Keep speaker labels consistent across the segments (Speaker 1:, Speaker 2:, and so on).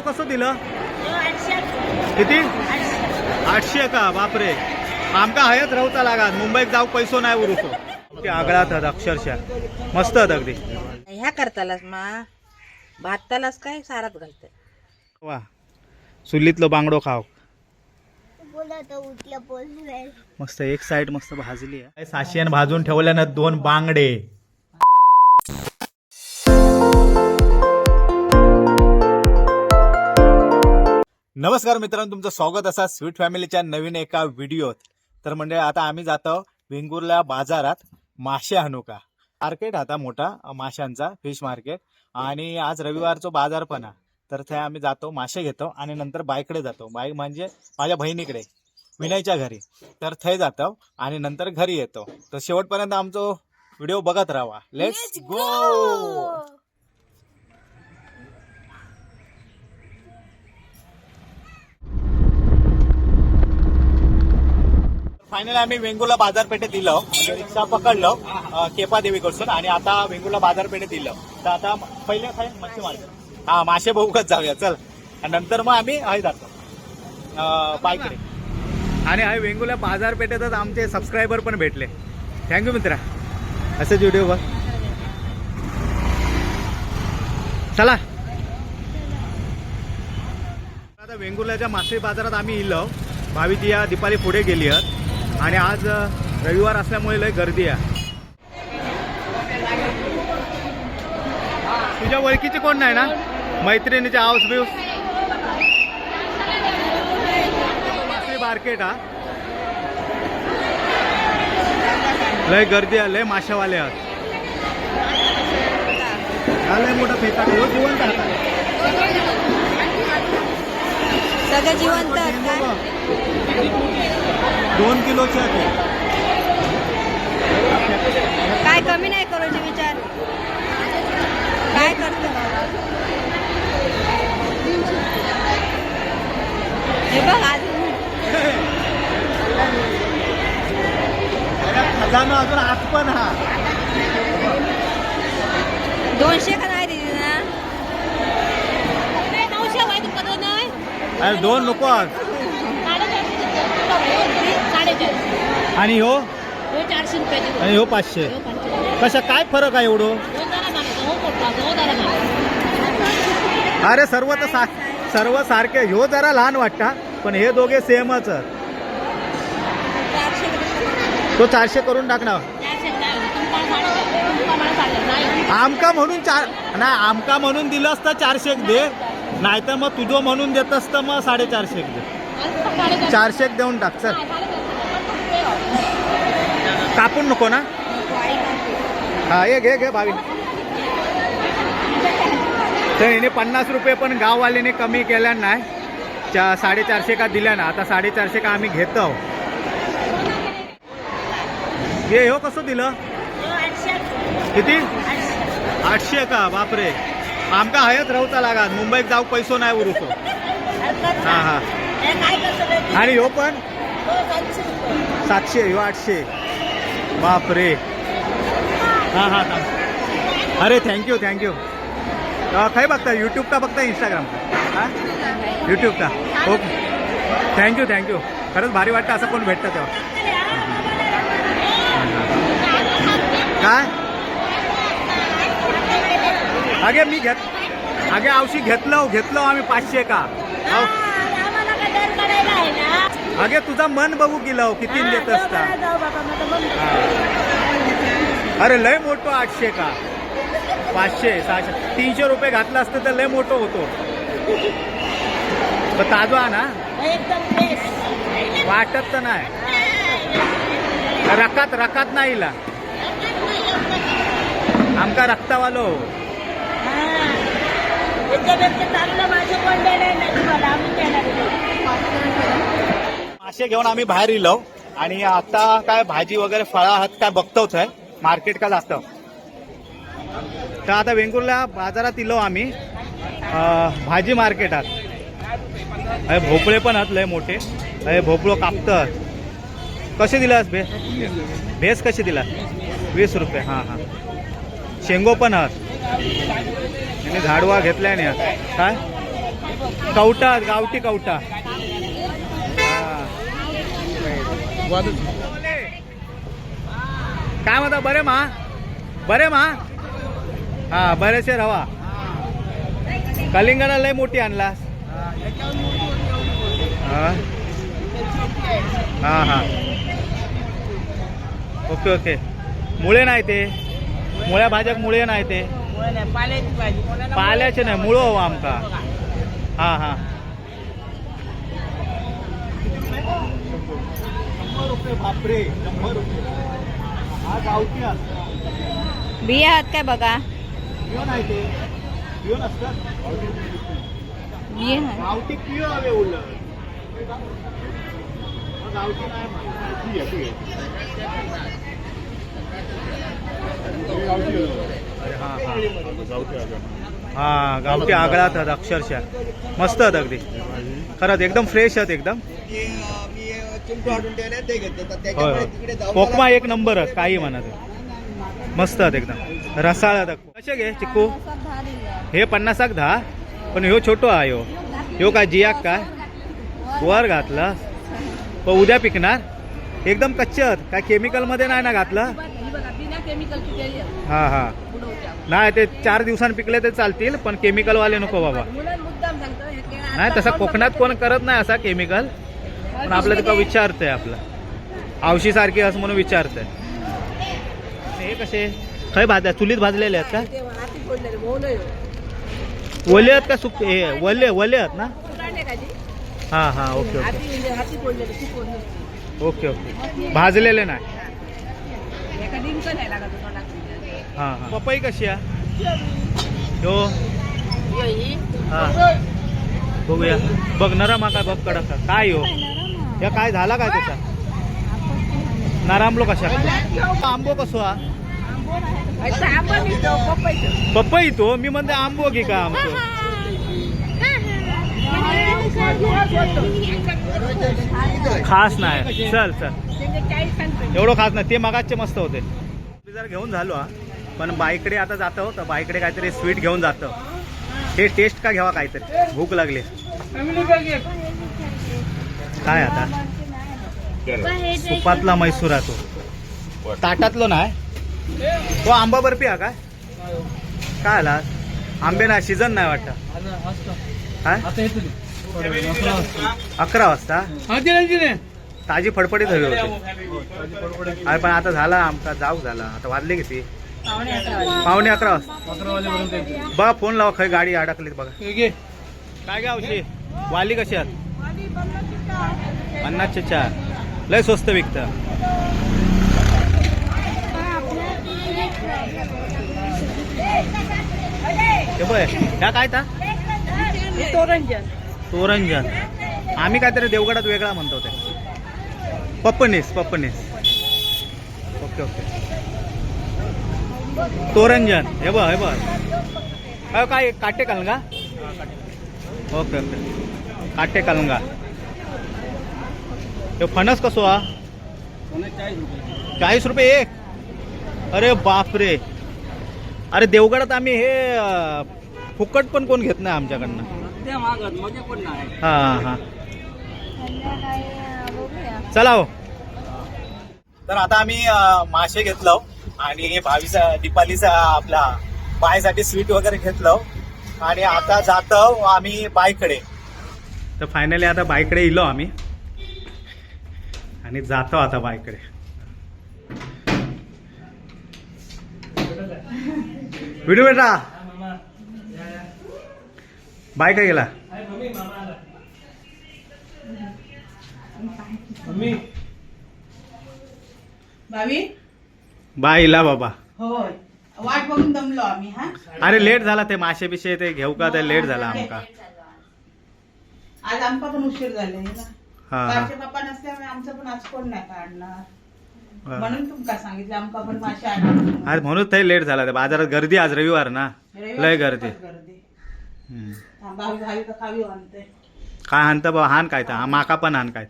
Speaker 1: कसं दिलं? किती? आठशे का? बापरे. आमका हयत राहता लागात. मुंबईत जाऊ पैसो नाही उरुसो. ते आगळात अक्षरशः. मस्त अगदी.
Speaker 2: ह्या करतालास मा. भातालाच काय? सारात घालते.
Speaker 1: वा. चुलीतलो बांगडो खाव. मस्त एक साइड मस्त भाजली आहे. साशियान भाजून ठेवल्यानं दोन बांगडे. नमस्कार मित्रांनो तुमचं स्वागत असा स्वीट फॅमिलीच्या नवीन एका व्हिडिओत. तर म्हणजे आता आम्ही जातो वेंगुर्ला बाजारात मासे आणू का? मार्केट आता मोठा माशांचा फिश मार्केट आणि आज रविवारचो बाजार पण तर ते आम्ही जातो मासे घेतो आणि नंतर बाईकडे जातो. बाईक म्हणजे माझ्या बहिणीकडे विनयच्या घरी. तर थंय जातो आणि नंतर घरी येतो. तर शेवटपर्यंत आमचो व्हिडिओ बघत राहा. लेट्स गो फायनल आम्ही वेंगुर्ला बाजारपेठेत दिलं. म्हणजे रिक्षा पकडलं केपा देवीकडसून आणि आता वेंगुर्ला बाजारपेठेत दिलं. तर आता पहिले काय? मच्छी मार्केट हा मासे बघूकच जाऊया. चल. आणि नंतर मग आम्ही आहे जातो. बायकडे आणि हय वेंगुर्ला बाजारपेठेतच आमचे सबस्क्रायबर पण भेटले. थँक्यू मित्रा. असेच व्हिडिओ बघ. चला. आता वेंगुर्ल्याच्या मासे बाजारात आम्ही इलो. भावी या दीपाली पुढे गेली आहेत. आणि आज रविवार असल्यामुळे लय गर्दी आहे. तुझ्या ओळखीचे कोण नाही ना? मैत्रिणीचे हाऊस बिऊस. मार्केट हा. लय गर्दी आहे लय माशावाले आहेत. हा लय मोठा फेटा. हो जिवंत आहे.
Speaker 2: सगळं जिवंत
Speaker 1: दोन किलोचे आहे ते.
Speaker 2: काय कमी नाही करूचे विचार. काय करतो? हे बघ आज.
Speaker 1: खजाना अजून आत पण हा.
Speaker 2: दोनशे का नाही दिली ना नऊशे वाईट कधी नाही
Speaker 1: अरे दोन नको आज. आणि हो?
Speaker 2: हो चारशे रुपये
Speaker 1: आणि हो पाचशे. कशा काय फरक आहे एवढं? अरे सर्व तर सा सर्व सारखे ह्यो जरा लहान वाटता पण हे दोघे सेमच तो चारशे करून टाकणार आमका म्हणून चार नाही आमका म्हणून दिलं असतं चारशे दे. नाहीतर मग तुझं म्हणून देत असतं मग साडेचारशे दे. चारशे देऊन टाक चल. कापून नको ना? हा ये घे घे भावी. तर हिने पन्नास रुपये पण गाववाल्याने कमी केल्या नाही. चा साडेचारशे का दिल्या ना? आता साडेचारशे का आम्ही घेतो. हे हो कसं दिलं? किती? आठशे का? बापरे. आमका हयत राहता लागात. मुंबईत जाऊ पैसो नाही उरुसो. हा हा. आणि ह्यो पण? सातशे ह्यो आठशे. बापरे. हा हा थांब. अरे थँक्यू थँक्यू खंय बघता यूट्यूब का बघता इंस्टाग्राम का? हा? यूट्यूब का? ओके. थँक्यू थँक्यू खरंच भारी वाटतं असं कोण भेटतं तेव्हा. काय? अगे मी घेत अगे औषधी घेतलं घेतलं आम्ही पाचशे का? अगे तुझा मन बघू गेलं किती देत असता. अरे लय मोठं आठशे का? पाचशे सहाशे. तीनशे रुपये घातलं असतं तर लय मोठं होतो. पण ताजो हा ना? वाटत तर नाही. रकात रकात नाही. आमका रक्तावालो. मासे घेऊन आम्ही बाहेर इलो आणि आता काय भाजी वगैरे फळा आहात काय बघतोच आहे. मार्केट का जास्त तर आता वेंगुर्ला बाजारात इलो आम्ही. भाजी मार्केटात अरे भोपळे पण आहेत लय मोठे. अरे भोपळो कापतात. कसे दिलास भे भेस कशी दिला वीस रुपये हां हां. शेंगो पण आहात. आणि झाडवा घेतल्याने काय? कवटा गावठी कवटा. काय म्हणता बरे मा? बरे मा? हा बरेचसे रवा. कलिंगडा लय मोठी आणलास. हा. हा हा. Okay okay. मुळे नाही ते. मुळ्या भाज्याक मुळे नाही ते.
Speaker 2: पाल्याची भाजी
Speaker 1: पाल्याचे नाही मुळो हवं आमका. हा हा. बापरे शंभर रुपये हा गावठी
Speaker 2: बिया आहात काय बघा?
Speaker 1: पिओ नाही ते पिओ नसतात
Speaker 2: बिया आहेत.
Speaker 1: गावठी पिओ हवे उलट गावठी नाही हा हा. हा गावठी आगळात आहेत अक्षरशः. मस्त आहेत अगदी. खरंच एकदम फ्रेश आहेत एकदम. होय कोकमा एक नंबर आहे काही म्हणा ते मस्त आहेत एकदम. रसाळ आहेत. कसे घे चिक्कू? हे पन्नासाक दहा. पण ह्यो छोटो आहे ह्यो. ह्यो काय जियाक काय? वर घातला. पण उद्या पिकणार. एकदम कच्चे आहेत. काय केमिकलमध्ये नाही ना घातलं? हा हा नाही ते चार दिवसांनी पिकले ते चालतील पण केमिकल वाले नको बाबा. नाही तसं कोकणात कोण करत नाही असा केमिकल पण आपलं तिथं विचारतंय आपलं. आवशी सारखी असं म्हणून विचारतंय. हे कसे? खय भाज्या चुलीत भाजलेले आहेत का? ओले आहेत का सुक हे वले वले आहेत ना? हा हा ओके ओके. Okay okay. भाजलेले नाही. हां पपई कशी आहे? हो हां. बघूया. बघ माका बघ कडक? काय हो या काय झाला काय त्याचा? नारामलो कशा? आंबो कसो हा? पपई तो? मी म्हणते आंबो की का आमचो खास नाही. चल चल. एवढं खास नाही. ते मागाचे मस्त होते. जर घेऊन झालो हा. पण बाईकडे आता जातो हो, तर बाईकडे काहीतरी स्वीट घेऊन जातो. ते टेस्ट का घ्यावा काहीतरी? भूक लागली. काय आता? सुपातला मैसूर आहे तो. ताटातलो नाही. तो आंबा बर्फी हा काय? काय आला? आंबे ना सीझन नाही वाटत. काय अकरा वाजता? ताजी फडफडीत हवी होती. अरे पण आता झाला आमचा जाऊ झाला. आता वाजले किती? पावणे अकरा वाजता. बघा फोन लावा खरी गाडी अडकली बघा. काय गावशी वाली कशी आहात? पन्नासचे चार. लय स्वस्त विकत. हे ह्या काय ता?
Speaker 2: तोरंजन.
Speaker 1: तोरंजन. आम्ही काहीतरी देवगडात वेगळा म्हणतो ते. पप्पनीस पप्पनीस. Okay okay. तोरंजन. हे बघ हे बघ. अहो, काय काटे कलंगा ओके ओके. काटे कलंगा हे फणस कसो हा? चाळीस रुपये एक. अरे बापरे. अरे देवगडात आम्ही हे फुकट पण कोण घेत नाही आमच्याकडनं. हा हा. चला हो. तर आता आम्ही मासे घेतलो. आणि भावीचा दीपालीचा आपला बायसाठी स्वीट वगैरे घेतलं. आणि आता जातो आम्ही बायकडे तर फायनली आता बायकडे इलो आम्ही. आणि जातो आता बायकडे व्हिडिओ बेटा. बाय काय गेला.
Speaker 3: भावी?
Speaker 1: बाय इला बाबा.
Speaker 3: होय. वाट बघून दमलो आम्ही हा?
Speaker 1: अरे लेट झाला ते मासे बिशे ते घेऊ का? ते लेट झाला आमका.
Speaker 3: आज आमका पण उशीर झाले ना?
Speaker 1: हा.
Speaker 3: नसल्यामुळे आमचं पण आज कोण नाही काढणार? म्हणून तुमका सांगितलं आमका पण मासे
Speaker 1: आज म्हणून ते लेट झाला ते. बाजारात गर्दी आज रविवार ना? लय गर्दी
Speaker 3: खूपच गर्दी.
Speaker 1: हम्म.
Speaker 3: हा, भावी भावी का खावी आणते
Speaker 1: काय हाणत बा? हान काय तर. माका पण हान काय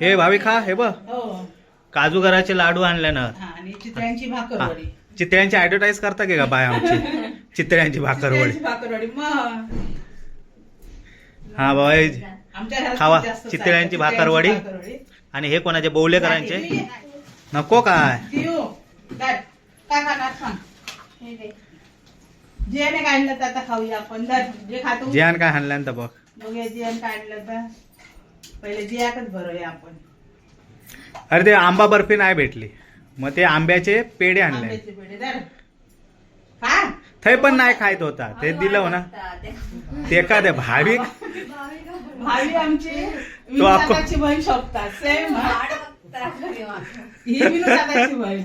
Speaker 1: हे भावी खा हे बघ.
Speaker 3: हो.
Speaker 1: काजू गराचे लाडू आणले ना.
Speaker 3: हा आणि चित्र्यांची भाकरवडी
Speaker 1: चित्र्यांची ऍडव्हर्टाईज करता की का बाय आमची? चित्र्यांची भाकरवडी
Speaker 3: चित्र्यांची भाकरवडी मग.
Speaker 1: हा बाबा हे-
Speaker 3: आमच्या घरात
Speaker 1: खावा.
Speaker 3: जास्त
Speaker 1: चितळ्यांची
Speaker 3: चालतं.
Speaker 1: भाकरवडी.
Speaker 3: भाकरवडी.
Speaker 1: आणि हे कोणाचे?
Speaker 3: ये.
Speaker 1: नको काय?
Speaker 3: दिऊ. काय काय खाणार? सांग. काढलं तर आता खाऊया आपण. धर. जे खातो.
Speaker 1: जियान काय हाणल्यानंतर बघ.
Speaker 3: बघूया जियान काढलं तर? पहिले जियाकच भरूया आपण.
Speaker 1: अरे ते आंबा बर्फी नाही भेटली. मग ते आंब्याचे पेढे आणले.
Speaker 3: आंब्याचे पेढे धर. खा
Speaker 1: थंय पण नाही खायत होता. ते दिलं ना. ते का ते भाविक.
Speaker 3: भावी आमची
Speaker 1: तो अक्को-
Speaker 3: विनुदादाची बहीण शोभतात. सेम ही? विनुदादाची बहीण.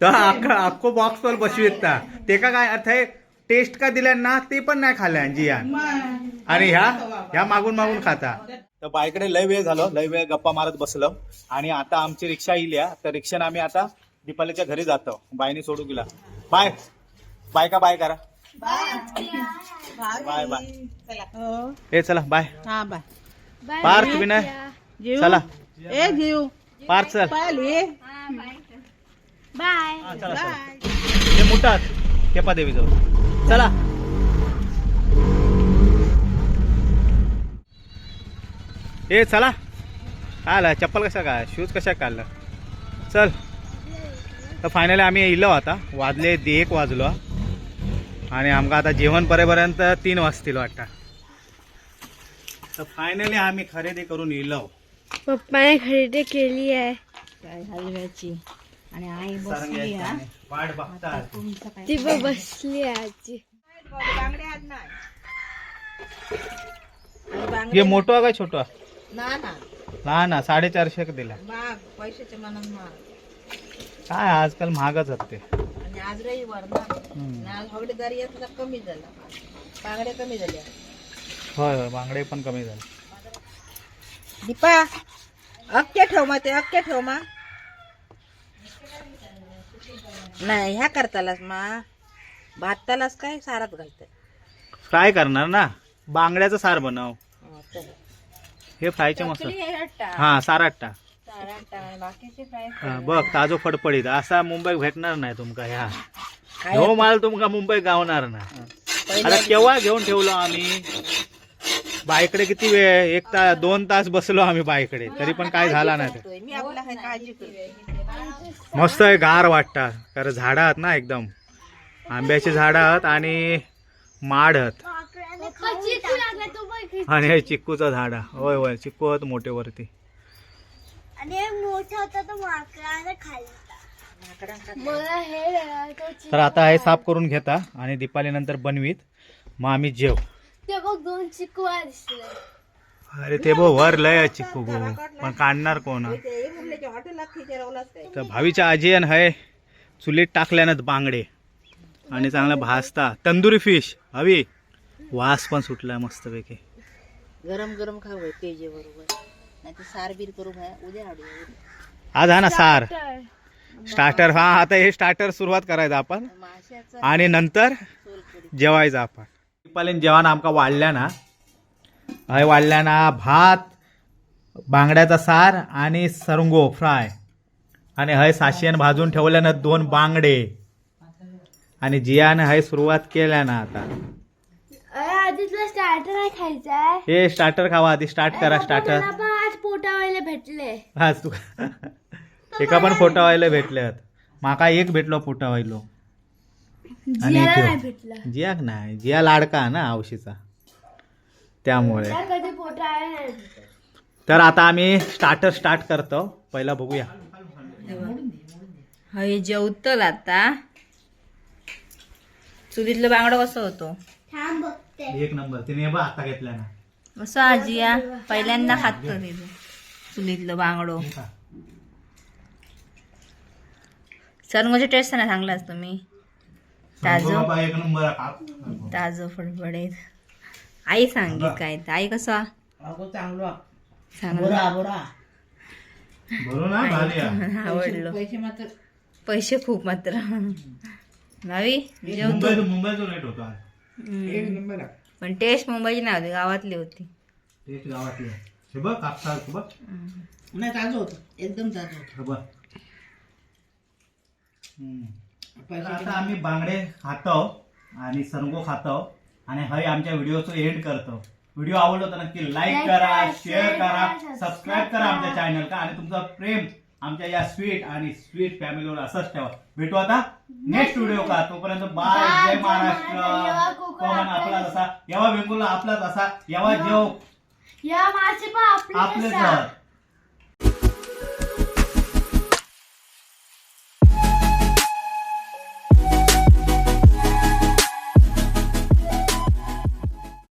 Speaker 1: तर अख्खा अख्खो बॉक्स वर बसवीत ता ते का काय? थंय टेस्ट का दिल्या ना ते पण नाही खाल्ल्या
Speaker 3: मग.
Speaker 1: आणि ह्या ह्या मागून मागून खाता. तर बाईकडे लय वेळ झालो लय वेळ गप्पा मारत बसलो. आणि आता आमची रिक्षा येईल तर रिक्षाने आम्ही आता दीपालीच्या घरी जातो. बायने सोडू गेला बाय. बाय का बाय करा. Bye bye.
Speaker 3: चला हो.
Speaker 1: ए चला बाय.
Speaker 3: हा बाय.
Speaker 1: पार्थ विनय. चला.
Speaker 3: ए जीव.
Speaker 1: पार्थ चल.
Speaker 2: बाय.
Speaker 1: हा, मुठात केपा देवी जवळ. चला. ए चला. आला. चप्पल कशा काय शूज कशा काढलं? चल. तर फायनली आम्ही येयलो आता. वाजले दे एक वाजलो. आणि आमका आता जेवण परेपर्यंत तीन वाजतील वाटतं. तर फायनली आम्ही खरेदी करून येलो
Speaker 2: पप्पाने खरेदी केली आहे. काय हलव्याची आणि आई बसली
Speaker 1: वाट बघता.
Speaker 2: ती बसली आजी.
Speaker 1: हे मोठं काय छोटं?
Speaker 3: ना ना
Speaker 1: लहान आहे, साडेचारशे दिला
Speaker 3: महाग पैशाचे मनात महाग.
Speaker 1: काय आजकाल महागच असते
Speaker 3: आणि आज रविवार ना. आणि आज हवडेदारी याचा कमी झाला. बांगड्या कमी झाल्या.
Speaker 1: होय होय बांगडे पण कमी झाले.
Speaker 3: दीपा अक्के ठेव मा ते अक्के ठेव मा. नाही ह्या करतालास मा. भातालाच काय? सारात घालत
Speaker 1: फ्राय करणार ना? बांगड्याचं सार बनव. हे फ्रायचे मस्त. हा
Speaker 3: बाकीचे फ्राय
Speaker 1: हा, बघ ताजो फडफडीत. असा मुंबई भेटणार नाही तुमका ह्या. ह्यो माल तुमका मुंबई गावणार ना. आता केव्हा घेऊन ठेवलो आम्ही? बाईकडे किती वेळ एक तास दोन तास बसलो आम्ही बाईकडे. तरी पण काय झाला नाही. मस्त आहे गार वाटतात कारण झाडं आहेत ना एकदम. आंब्याची झाडं आहेत आणि माड आहेत. आणि हे चिक्कूचं झाड. आहे. होय होय चिक्कू आहेत मोठे वरती
Speaker 2: आणि मोठा होता तो माकडाने खाल्ला मला हे
Speaker 1: तर आता हे साफ करून घेता आणि दीपाली नंतर बनवीत. मग आम्ही जेव.
Speaker 2: ते बघ दोन चिकू दिसले.
Speaker 1: अरे ते बो वर लय चिक्कू गो पण काढणार कोण? तर भावीच्या आजी आणि हय चुलीत टाकल्यानं बांगडे. आणि चांगला भाजता. तंदुरी फिश हवी वास पण सुटलाय मस्तपैकी.
Speaker 3: गरम गरम खाऊ तेजे बरोबर. नाही तर सार बीर करू काय उद्या आडू
Speaker 1: आज हा ना सार. स्टार्टर हा आता हे स्टार्टर सुरुवात करायचं आपण. आणि नंतर जेवायचं आपण. दीपालीन जेवण आमका वाढल्या ना. हय वाढल्या ना. भात बांगड्याचा सार आणि सरंगो फ्राय. आणि हय साशियन भाजून ठेवल्यानं दोन बांगडे. आणि जियानं हय सुरुवात केल्या ना आता.
Speaker 2: स्टार्टर नाही खायचा आहे.
Speaker 1: हे स्टार्टर खावा आधी स्टार्ट करा स्टार्टर
Speaker 2: आज पोटावायला भेटले.
Speaker 1: हा तू एका पण फोटा व्हायला भेटल्यात माका एक भेटलो फोटा व्हायलो आणि
Speaker 2: भेटला.
Speaker 1: जियाक नाही जिया लाडका ना औशीचा त्यामुळे.
Speaker 2: त्या कधी पोटावायला नाही भेटलं.
Speaker 1: तर आता आम्ही स्टार्टर स्टार्ट करतो. पहिला बघूया.
Speaker 3: हय जेवतल आता. चुलीतलं बांगडं कसं होतो?
Speaker 1: एक नंबर. तिने बा आता घेतला ना.
Speaker 3: कसं आजी पहिल्यांदा खात चुलीतलं बांगडो. सरंगोची टेस्ट नाही सांगलाच तुम्ही ताजं.
Speaker 1: बाबा, एक नंबर
Speaker 3: ताजं फडफडीत. आई सांगित काय तर. आई कसा?
Speaker 1: चांगलो.
Speaker 3: चांगलं
Speaker 1: बरोबर ना भारी आहे.
Speaker 3: आवडलं. पैसे खूप मात्र. भावी जेवतो
Speaker 1: मुंबई मुंबईचा रेट होता
Speaker 3: पण टेस्ट मुंबईची नाही होती गावातली होती.
Speaker 1: तेच गावातले हे बघ कापसा हे बघ.
Speaker 3: नाही ताजं होतं. एकदम ताजं होतं.
Speaker 1: हे बघ. हम्म. तर आता आम्ही बांगडे खातो आणि सरंगो खातो आणि हय आमच्या व्हिडिओचं एंड करतो. व्हिडिओ आवडला तर नक्की लाईक करा
Speaker 2: करा,
Speaker 1: शेअर करा
Speaker 2: करा,
Speaker 1: सबस्क्राईब करा आमच्या. चॅनल का आणि तुमचं प्रेम आमच्या या स्वीट आणि स्वीट फॅमिलीवर असंच ठेवा भेटू आता नेक्स्ट व्हिडिओ का तोपर्यंत बाय जय महाराष्ट्र
Speaker 2: कोकण
Speaker 1: आपला. असा येवा वेंगुर्ला आपलाच असा येवा. जेव
Speaker 2: या मासे पण
Speaker 1: आपलेच. आहात.